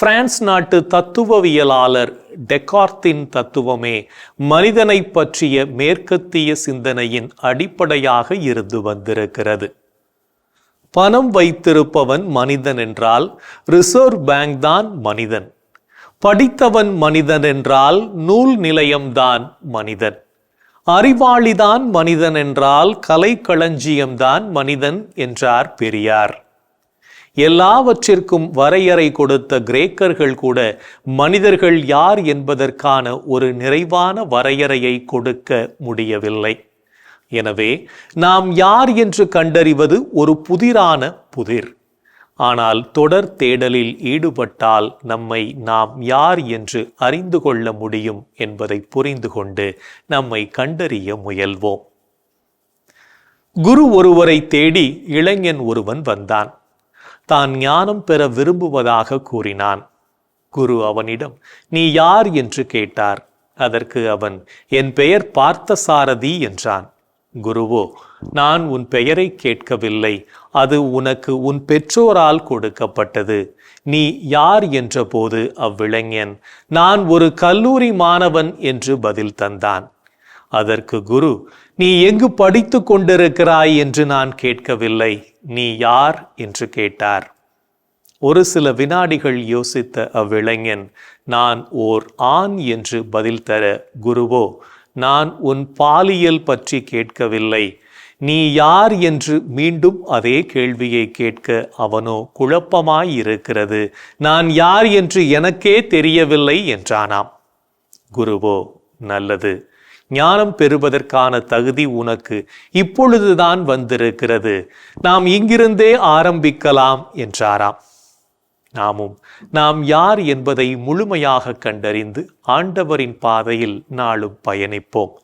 France நாட்டு தத்துவவியலாளர் டெக்கார்த்தின் தத்துவமே மனிதனை பற்றிய மேற்கத்திய சிந்தனையின் அடிப்படையாக இருந்து வந்திருக்கிறது. பணம் வைத்திருப்பவன் மனிதன் என்றால் ரிசர்வ் பேங்க் தான் மனிதன். படித்தவன் மனிதன் என்றால் நூல் நிலையம்தான் மனிதன். அறிவாளிதான் மனிதன் என்றால் கலைக்களஞ்சியம்தான் மனிதன் என்றார் பெரியார். எல்லாவற்றிற்கும் வரையறை கொடுத்த கிரேக்கர்கள் கூட மனிதர்கள் யார் என்பதற்கான ஒரு நிறைவான வரையறையை கொடுக்க முடியவில்லை. எனவே நாம் யார் என்று கண்டறிவது ஒரு புதிரான புதிர். ஆனால் தொடர் தேடலில் ஈடுபட்டால் நம்மை நாம் யார் என்று அறிந்து கொள்ள முடியும் என்பதை புரிந்து கொண்டு நம்மை கண்டறிய முயல்வோம். குரு ஒருவரை தேடி இளைஞன் ஒருவன் வந்தான். தான் ஞானம் பெற விரும்புவதாக கூறினான். குரு அவனிடம் நீ யார் என்று கேட்டார். அதற்கு அவன் என் பெயர் பார்த்தசாரதி என்றான். குருவோ நான் உன் பெயரை கேட்கவில்லை. அது உனக்கு உன் பெற்றோரால் கொடுக்கப்பட்டது. நீ யார் என்றபோது அவ்விளைஞன்? நான் ஒரு கல்லூரி மாணவன் என்று பதில் தந்தான். அதற்கு குரு நீ எங்கு படித்து கொண்டிருக்கிறாய் என்று நான் கேட்கவில்லை. நீ யார்? என்று கேட்டார். ஒரு சில வினாடிகள் யோசித்த அவ்விளைஞன் நான் ஓர் ஆண் என்று பதில் தர குருவோ நான் உன் பாலியல் பற்றி கேட்கவில்லை. நீ யார் என்று மீண்டும் அதே கேள்வியை கேட்க அவனோ குழப்பமாயிருக்கிறது. நான் யார் என்று எனக்கே தெரியவில்லை என்றானாம். குருவோ நல்லது. ஞானம் பெறுவதற்கான தகுதி உனக்கு இப்பொழுதுதான் வந்திருக்கிறது. நாம் இங்கிருந்தே ஆரம்பிக்கலாம் என்றாராம். நாமும் நாம் யார் என்பதை முழுமையாக கண்டறிந்து ஆண்டவரின் பாதையில் நாளும் பயணிப்போம்.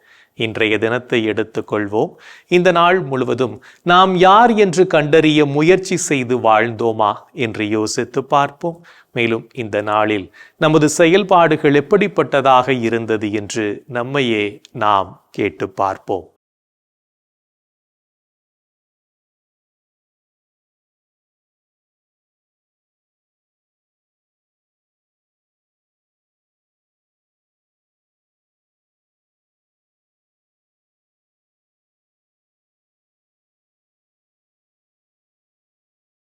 இன்றைய தினத்தை எடுத்துக்கொள்வோம். இந்த நாள் முழுவதும் நாம் யார் என்று கண்டறிய முயற்சி செய்து வாழ்ந்தோமா என்று யோசித்து பார்ப்போம். மேலும் இந்த நாளில் நமது செயல்பாடுகள் எப்படிப்பட்டதாக இருந்தது என்று நம்மையே நாம் கேட்டு பார்ப்போம்.